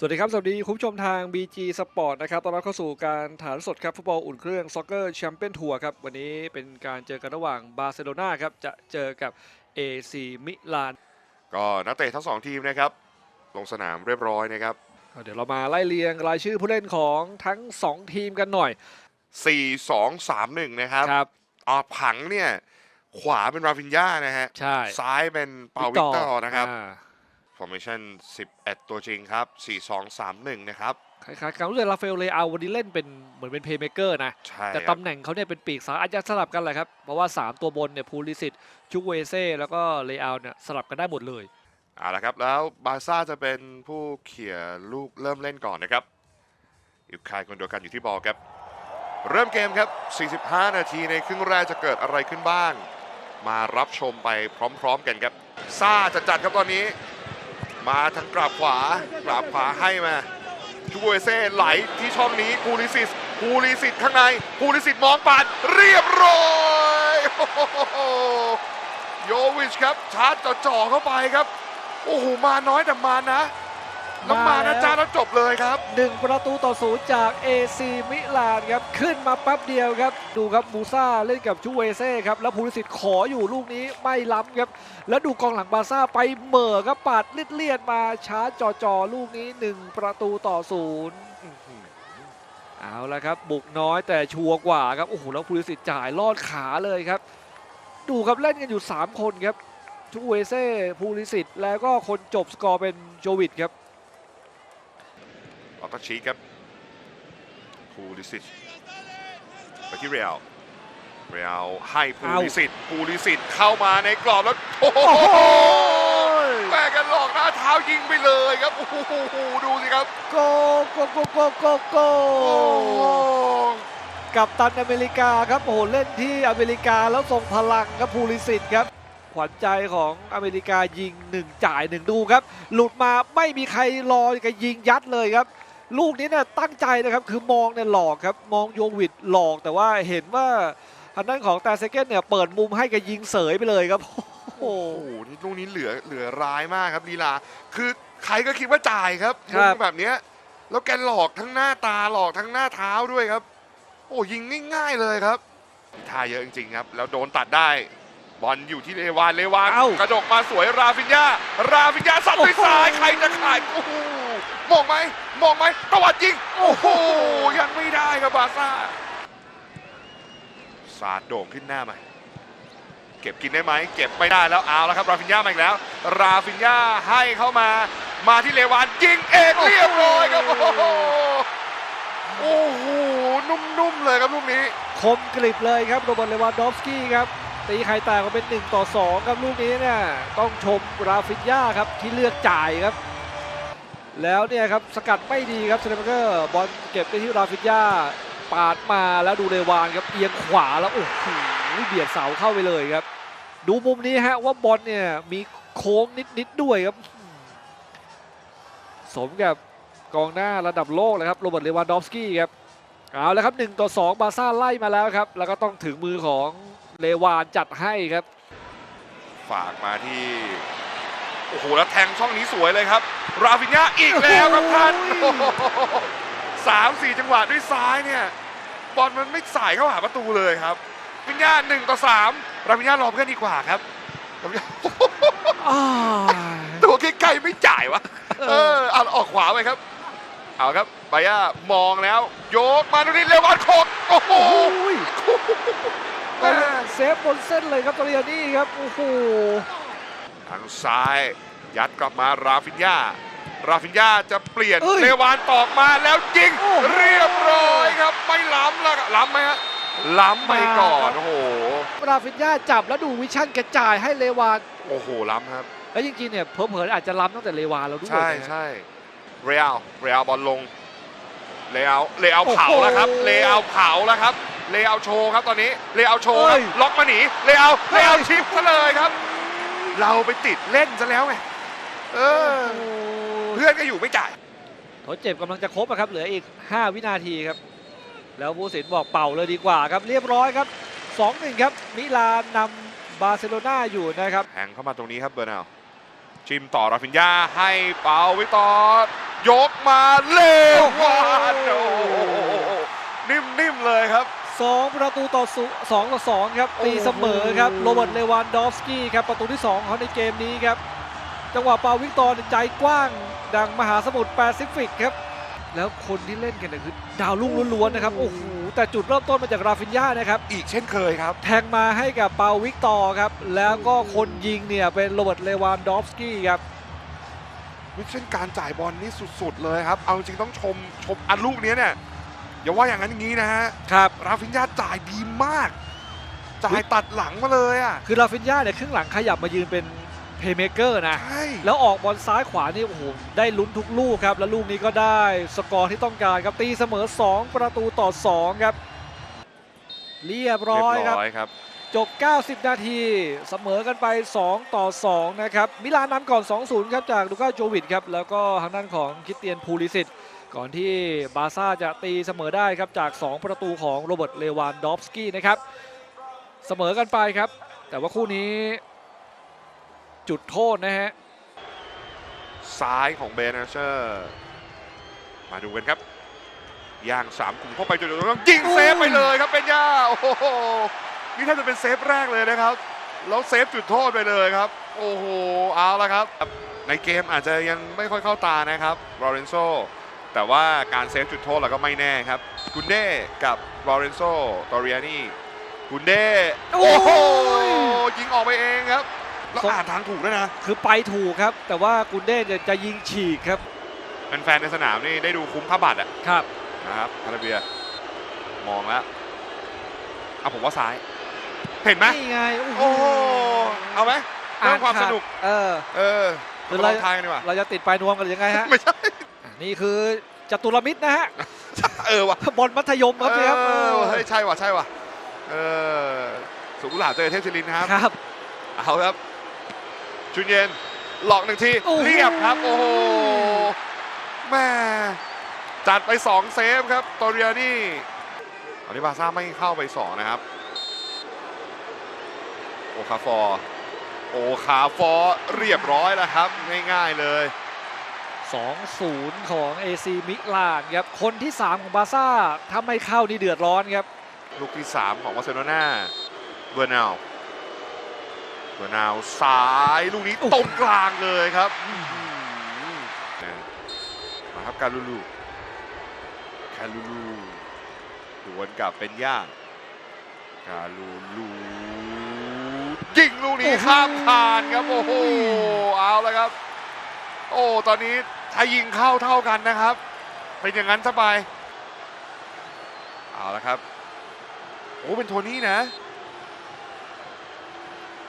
สวัสดีครับ สวัสดีคุณผู้ชมทาง BG Sport นะครับต้อนรับเข้าสู่การถ่ายทอดสดครับ ฟุตบอลอุ่นเครื่องซ็อกเกอร์แชมเปี้ยนทัวร์ครับ วันนี้เป็นการเจอกันระหว่างบาร์เซโลนาครับ จะเจอกับ AC มิลาน ก็นักเตะทั้งสองทีมนะครับ ลงสนามเรียบร้อยนะครับ เดี๋ยวเรามาไล่เรียงรายชื่อผู้เล่นของทั้ง 2 ทีมกันหน่อย 4 2 3 1 นะครับครับอ่าผังเนี่ย ขวาเป็นราฟินญานะฮะใช่ซ้ายเป็นเปาวิกเตอร์นะครับอ่า formation 11 ตัวจริงครับ 4 2 3 1 นะครับคล้ายๆกันรู้สึกราฟาเอลเลอาวันนี้เล่นเป็นเหมือนเป็นเพย์เมเกอร์นะ ใช่แต่ครับตำแหน่งเขาเนี่ยเป็นปีกซ้ายอาจจะสลับกันแหละครับ เพราะว่า 3 ตัวบนเนี่ยพูลิสิตชุกเวเซ่แล้วก็เลอาเนี่ยสลับกันได้หมดเลย เอาละครับ แล้วบาร์ซ่าจะเป็นผู้เขี่ยลูกเริ่มเล่นก่อนนะครับอิวคายคนเดียวกันอยู่ที่บอลครับ เริ่มเกมครับ 45 นาทีในครึ่งแรกจะเกิดอะไรขึ้นบ้าง มารับชมไปพร้อม ๆ กันครับซ่าจะจัดครับตอนนี้ มาทางกราบขวากราบขวาให้มาชูเวเซ่ไหลที่ช่องนี้พูลิสิสพูลิสิตข้างในพูลิสิตมองปาดเรียบร้อยโอ้โหโยวิชครับชาร์จจ่อๆเข้าไปครับ โอ้โหมาน้อยแต่มานะ แล้วมานะจ้าแล้วจบเลยครับหนึ่งประตูต่อศูนย์จาก AC มิลานครับ ขึ้นมาแป๊บเดียวครับ ดูครับมูซ่าเล่นกับชูเวเซ่ครับ แล้วภูริสิทธิ์ขออยู่ลูกนี้ไม่ล้ำครับ แล้วดูกองหลังบาร์ซ่าไปเหม่อครับปาดเลียดมาช้าจ่อๆลูกนี้ 1 ประตูต่อศูนย์เอาละครับ บุกน้อยแต่ชัวร์กว่าครับ โอ้โห แล้วภูริสิทธิ์จ่ายลอดขาเลยครับ ดูครับเล่นกันอยู่ 3 คนครับชูเวเซ่ภูริสิทธิ์แล้วก็คนจบสกอร์เป็นโจวิดครับ ออตชีครับพูลิสิตไปที่เรียลเรียลให้พูลิสิตพูลิสิตเข้ามาในกรอบแล้วโอ้โหโอ้โหแม่กันหลอกหน้าเท้ายิงไปเลยครับโอ้โหดูสิครับโกโกโกโกโกโกโอ้โหกับตันอเมริกาครับโอ้โหเล่นที่อเมริกาแล้วส่งพลังครับภูริสิทธิ์ครับขวัญใจของอเมริกายิงหนึ่งจ่ายหนึ่งดูครับ หลุดมาไม่มีใครรอก็ยิงยัดเลยครับ ลูกนี้เนี่ยตั้งใจนะครับคือมองเนี่ยหลอกครับมองโยวิดหลอกแต่ว่าเห็นว่าทางด้านของตาเซเกนเนี่ยเปิดมุมให้กับยิงเสยไปเลยครับ โอ้โหโอ้โหนี่ลูกนี้เหลือเหลือร้ายมากครับลีลา คือใครก็คิดว่าจ่ายครับครับลูกแบบเนี้ยแล้วแกหลอกทั้งหน้าตาหลอกทั้งหน้าเท้าด้วยครับ โอ้ยิงง่ายๆเลยครับท่าเยอะจริงๆครับ แล้วโดนตัดได้บอลอยู่ที่เลวานเลวานเอ้ากระดกมาสวยราฟินยาราฟินยาสัดด้วยโอ้โหซ้ายใครจะขายโอ้โห มองไหมมองไหมตวัดยิง โอ้โห ยังไม่ได้ครับบาซ่าสาดโด่งขึ้นหน้ามาเก็บกินได้ไหม เก็บไม่ได้แล้วเอาแล้วครับ ราฟินยามาอีกแล้ว ราฟินยาให้เข้ามา มาที่เลวานยิงเองเรียบร้อยครับ โอ้โหโอ้โหนุ่มๆเลยครับลูกนี้ คมกริบเลยครับโรเบิร์ตเลวานดอฟสกี้ครับ ตีไข่แตกก็เป็น 1 ต่อ 2 ครับลูกนี้เนี่ยต้องชมราฟินยาครับที่เลือกจ่ายครับ แล้วเนี่ยครับสกัดไม่ดีครับเซเลมเกอร์บอลเก็บไปที่ราฟินยาปาดมาแล้วดูเลวานครับเอียงขวาแล้วโอ้โหเบียดเสาเข้าไปเลยครับ ดูมุมนี้ฮะว่าบอลเนี่ยมีโค้งนิดๆด้วยครับ สมกับกองหน้าระดับโลกเลยครับโรเบิร์ตเลวานดอฟสกี้ครับเอาแล้วครับ1ต่อ2บาซ่าไล่มาแล้วครับ แล้วก็ต้องถึงมือของเลวานจัดให้ครับ ฝากมาที่ โอ้โหแล้วแทงช่องนี้สวยเลยครับ ราฟินยาอีกแล้วครับท่านโอ้โหสามสี่จังหวะด้วยซ้ายเนี่ยบอลมันไม่สายเข้าหาประตูเลยครับราฟินยาหนึ่งต่อสามราฟินยารอเพื่อนดีกว่าครับราฟินยาอ้ายตัวใกล้ๆไม่จ่ายวะเออเอาออกขวาไปครับ เอาครับบายามองแล้ว โยกมาตรงนี้เรวานโคกโอ้โหโอ้ยตอนนี้เซฟบนเส้นเลยครับตอริยานี่ครับโอ้โห ทางซ้าย ยัดกลับมาราฟินยาราฟินยาจะเปลี่ยนเอ้ยเลวานตอกมาแล้วยิง โอ้โห เรียบร้อยครับไม่ล้ำแล้วล้ำไหมฮะล้ำไปก่อนมาครับโอ้โหราฟินยาจับแล้วดูวิชั่นกระจายให้เลวาน โอ้โหล้ำครับ แล้วจริงๆเนี่ยเผลอๆอาจจะล้ำตั้งแต่เลวานแล้วด้วยใช่นะใช่เรียลเรียลบอลลงเลเอาเลเอาโอ้โหเผาแล้วครับเลเอาเผาแล้วครับเลเอาโชว์ครับตอนนี้เลเอาโชว์คเอ้รับยล็อกมาหนีเลเอาเลเอาเฮ้ยชิปซะเลยครับ เราไปติดเล่นซะแล้วไงเออโอ้เพื่อนก็อยู่ไม่จ่ายทดเจ็บกำลังจะครบอะครับ เหลืออีก 5 วินาทีครับ แล้วผู้สินบอกเป่าเลยดีกว่าครับ เรียบร้อยครับ2-1ครับ มิลานนำบาร์เซโลนาอยู่นะครับแทงเข้ามาตรงนี้ครับเบอร์นาลจิมต่อราฟินยาให้เปาวิกตอร์ยกมาเล่โอ้โหวานโอ้โหนิ่มๆเลยครับ สองประตูต่อศูสองต่อสองครับโอ้โหตีเสมอครับโรเบิร์ตเลวานดอฟสกี้ครับประตูที่2ของเขาในเกมนี้ครับ จังหวะเปาวิกตอร์ใจกว้าง ดังมหาสมุทรแปซิฟิกครับ แล้วคนที่เล่นกันเนี่ยคือ ดาวรุ่งล้วนๆนะครับ โอ้โห แต่จุดเริ่มต้นมาจากราฟินญานะครับ อีกเช่นเคยครับ แทงมาให้กับเปาวิกตอร์ครับ แล้วก็คนยิงเนี่ยเป็นโรเบิร์ตเลวานดอฟสกี้ครับวิเช่นการจ่ายบอลนี่สุดๆเลยครับ เอาจริงๆต้องชมชมอันลูกเนี้ยเนี่ย อย่าว่าอย่างนั้นอย่างนี้นะฮะครับราฟินญาจ่ายดีมาก จ่ายตัดหลังมาเลยอะคือราฟินญาเนี่ยครึ่งหลังขยับมายืนเป็นเพย์เมเกอร์นะ ใช่แล้วออกบอลซ้ายขวานี่โอ้โหได้ลุ้นทุกลูกครับ แล้วลูกนี้ก็ได้สกอร์ที่ต้องการครับตีเสมอ 2 ประตูต่อ 2 ครับ เรียบร้อยครับ ครับ จบ 90 นาทีเสมอกันไป 2 ต่อ 2 นะครับ มิลานนำก่อน 2-0 ครับจากลูก้าโจวิดครับ แล้วก็ทางด้านของคริสเตียนพูลิสิต ก่อนที่บาซ่าจะตีเสมอได้ครับจาก 2 ประตูของโรเบิร์ตเลวานดอฟสกี้นะครับ เสมอกันไปครับ แต่ว่าคู่นี้จุดโทษนะฮะ ซ้ายของเบนเชอร์ มาดูกันครับย่างสามกลุ่มเข้าไปจนต้องยิงเซฟไปเลยครับเป็นย่าโอ้โหนี่แทบจะเป็นเซฟแรกเลยนะครับแล้วเซฟจุดโทษไปเลยครับ โอ้โหเอาละครับ ในเกมอาจจะยังไม่ค่อยเข้าตานะครับลอเรนโซ แต่ว่าการเซฟจุดโทษเราก็ไม่แน่ครับกุนเด้กับลอเรนโซตอริอานี่กุนเด้โอ้โอ้โหยยิงออกไปเองครับแล้วอ่านทางถูกด้วยนะ คือไปถูกครับ แต่ว่ากุนเด้เนี่ยจะยิงฉีกครับแฟนๆในสนามนี่ได้ดูคุ้มค่าบัตรอะครับนะครับคาราเบียมองแล้วเอาผมว่าซ้าย เห็นไหมนี่ไงโอ้โหเอาไหมเพิ่มความสนุกเออเออหรือมาเราลองทายกันดีกว่าเราจะติดปลายนวมกันหรือยังไงฮะไม่ใช่อะ นี่คือจตุรมิตรนะฮะ เออว่ะบอลมัธยมครับเนี่ยครับเออเฮ้ยใช่ว่ะใช่ว่ะเออสุกุหลาบเจอเทพศิรินทร์ครับครับ เอาครับ ชุนเย็นหลอกหนึ่งทีโอ้โหเรียบครับ โอ้โหแม่จัดไป 2 เซฟครับตอริอานี่ตอนนี้บาร์ซ่าไม่เข้าไป 2 นะครับ โอคาฟอร์โอคาฟอร์เรียบร้อยแล้วครับ ง่ายๆเลย 2-0 ของ AC มิลานครับ คนที่ 3 ของบาร์ซ่าถ้าไม่เข้านี่เดือดร้อนครับ ลูกที่ 3 ของบาร์เซโลนาเบอร์นาวเบอร์นาวซ้ายลูกนี้โอ้โหตรงกลางเลยครับอื้อหือนะมาครับการลูลูการลูลูดวลกับเป็นย่างการลูลูยิงลูกนี้ข้ามคานครับ โอ้โหเอาแล้วครับ โอ้ ตอนนี้ ถ้ายิงเข้าเท่ากันนะครับ เป็นอย่างนั้นซะไปเอาละครับโอ้เป็นโทนี่นะ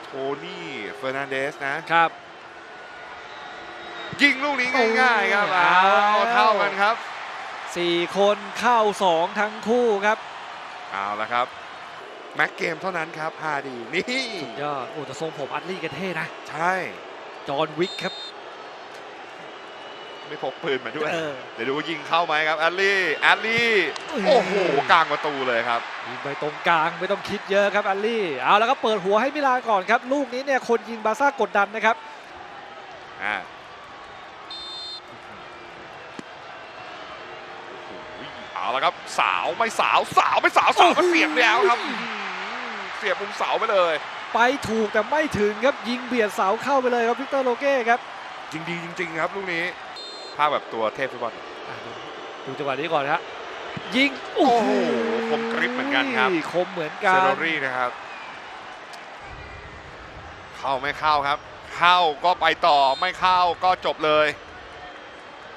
โทนี่เฟอร์นันเดสนะครับ ยิงลูกนี้ง่ายๆครับโอ้เอายเท่ากันครับ4คนเข้า2ทั้งคู่ครับเอาละครับ แม็กเกมเท่านั้นครับฮาดีนี่ยอดโอ้แต่ทรงผมอัดลี่กันเท่นะ ใช่ จอห์นวิกครับ ไม่พกปืนมาด้วย เออ เดี๋ยวดูว่ายิงเข้าไหมครับแอดลี่แอดลี่เอ้ยโอ้โหกลางประตูเลยครับ ยิงไปตรงกลางไม่ต้องคิดเยอะครับอัลลี่เอาแล้วก็เปิดหัวให้มิลานก่อนครับลูกนี้เนี่ยคนยิงบาร์ซ่ากดดันนะครับอ่าโอ้โหเอาละครับ สาวไม่สาวสาวไม่สาวสาวก็เสียบแล้วครับอื้อหือเสียบมุมเสาไปเลย ไปถูกแต่ไม่ถึงครับยิงเบียดเสาเข้าไปเลยครับวิกเตอร์โลเก้ครับจริงดีจริง ๆ ครับลูกนี้ภาพแบบตัวเทพฟุตบอลอะดูดูจังหวะนี้ก่อนครับยิงโอ้โหคมกริบเหมือนกันครับคมเหมือนกัเซน โรรี่นะครับ เข้าไม่เข้าครับ เข้าก็ไปต่อไม่เข้าก็จบเลย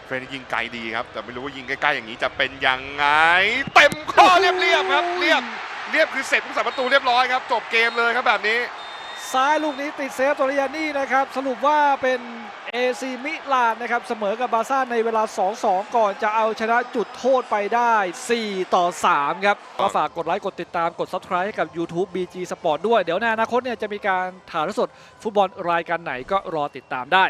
เฟรนยิงไกลดีครับ แต่ไม่รู้ว่ายิงใกล้ๆอย่างนี้จะเป็นยังไง เต็มข้อเรียบๆครับเรียบเรียบคือเสร็จผู้สาประตูเรียบร้อยครับ จบเกมเลยครับแบบนี้ ซ้ายลูกนี้ติดเซฟโตริยานี่นะครับ สรุปว่าเป็นเอซีมิลานนะครับ เสมอกับบาร์ซ่าในเวลา 2-2 ก่อนจะเอาชนะจุดโทษไปได้ 4 ต่อ 3 ครับ ก็ฝากกดไลค์ กดติดตามกด Subscribe ให้กับ YouTube BG Sport ด้วย เดี๋ยวในอนาคตเนี่ยจะมีการถ่ายทอดสดฟุตบอลรายการไหนก็รอติดตามได้